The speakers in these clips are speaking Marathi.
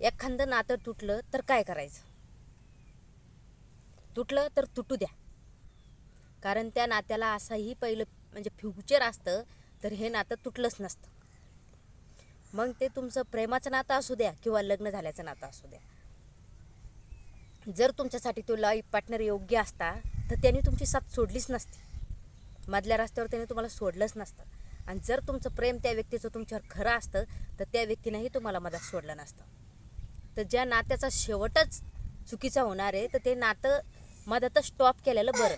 एखादं नातं तुटलं तर काय करायचं? तुटलं तर तुटू द्या. कारण त्या नात्याला असंही पहिलं म्हणजे फ्युचर असतं तर हे नातं तुटलंच नसतं. मग ते तुमचं प्रेमाचं नातं असू द्या किंवा लग्न झाल्याचं नातं असू द्या. जर तुमच्यासाठी तो लाईफ पार्टनर योग्य असता तर त्यांनी तुमची साथ सोडलीच नसती. मधल्या रस्त्यावर त्याने तुम्हाला सोडलंच नसतं. आणि जर तुमचं प्रेम त्या व्यक्तीचं तुमच्यावर खरं असतं तर त्या व्यक्तीनंही तुम्हाला मदत सोडलं नसतं. तर ज्या नात्याचा शेवटच चुकीचा होणार आहे तर ते नातं मधातच स्टॉप केलेलं बरं.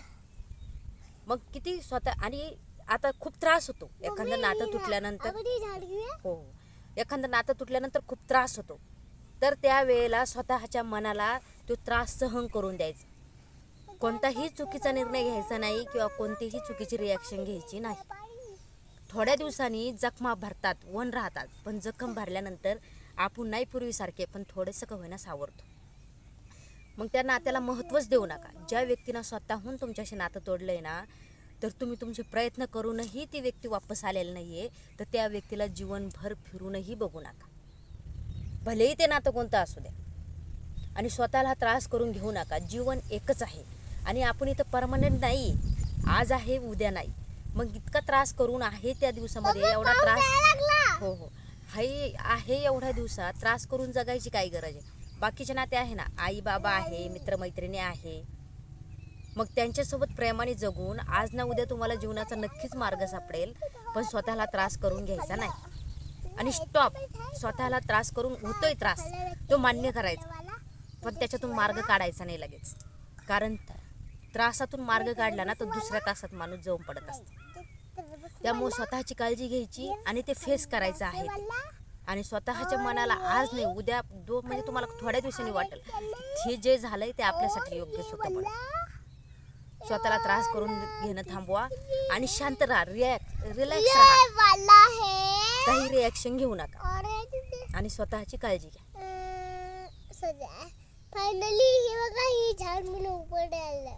मग किती स्वतः आणि आता खूप त्रास होतो. एखादं नातं तुटल्यानंतर. हो हो. एखादं नातं तुटल्यानंतर खूप त्रास होतो. तर त्यावेळेला स्वतःच्या मनाला तो त्रास सहन करून द्यायचा. कोणताही चुकीचा निर्णय घ्यायचा नाही किंवा कोणतीही चुकीची रिॲक्शन घ्यायची नाही. थोड्या दिवसांनी जखमा भरतात वन राहतात. पण जखम भरल्यानंतर आपण नाही पूर्वीसारखे पण थोडंसं का होईना सावरतो. मग त्या नात्याला महत्त्वच देऊ नका. ज्या व्यक्तीनं स्वतःहून तुमच्याशी नातं तोडलंय ना तर तुम्ही तुमचे प्रयत्न करूनही ती व्यक्ती वापस आलेली नाही आहे तर त्या व्यक्तीला जीवनभर फिरूनही बघू नका. भलेही ते नातं कोणतं असू द्या. आणि स्वतःला त्रास करून घेऊ नका. जीवन एकच आहे. आणि आपण इथं परमनंट नाही. आज आहे उद्या नाही. मग इतका त्रास करून आहे त्या दिवसामध्ये एवढा त्रास हो हो. हाय आहे एवढ्या दिवसात त्रास करून जगायची काय गरज आहे? बाकीचे नाते आहे ना आई बाबा आहे मित्रमैत्रिणी आहे. मग त्यांच्यासोबत प्रेमाने जगून आज ना उद्या तुम्हाला जीवनाचा नक्कीच मार्ग सापडेल पण स्वतःला त्रास करून घ्यायचा नाही. आणि स्टॉप स्वतःला त्रास करून होतोय त्रास. तो मान्य करायचा. पण त्याच्यातून मार्ग काढायचा नाही लगेच. कारण त्रासातून मार्ग काढला ना तर दुसऱ्या तासात माणूस जाऊन पडत असतो. त्यामुळे स्वतःची काळजी घ्यायची आणि ते फेस करायचं आहे. आणि स्वतःच्या मनाला आज नाही उद्या दो म्हणजे तुम्हाला थोड्या दिवसांनी वाटेल. हे जे झालंय ते आपल्यासाठी योग्यच होतं पण स्वतःला त्रास करून घेणं थांबवा आणि शांत राहा रिॲक्ट रिलॅक्स राहा. काही रिॲक्शन घेऊ नका. आणि स्वतःची काळजी घ्या. फायनली हे बघा ही झाड म्हणून पडायला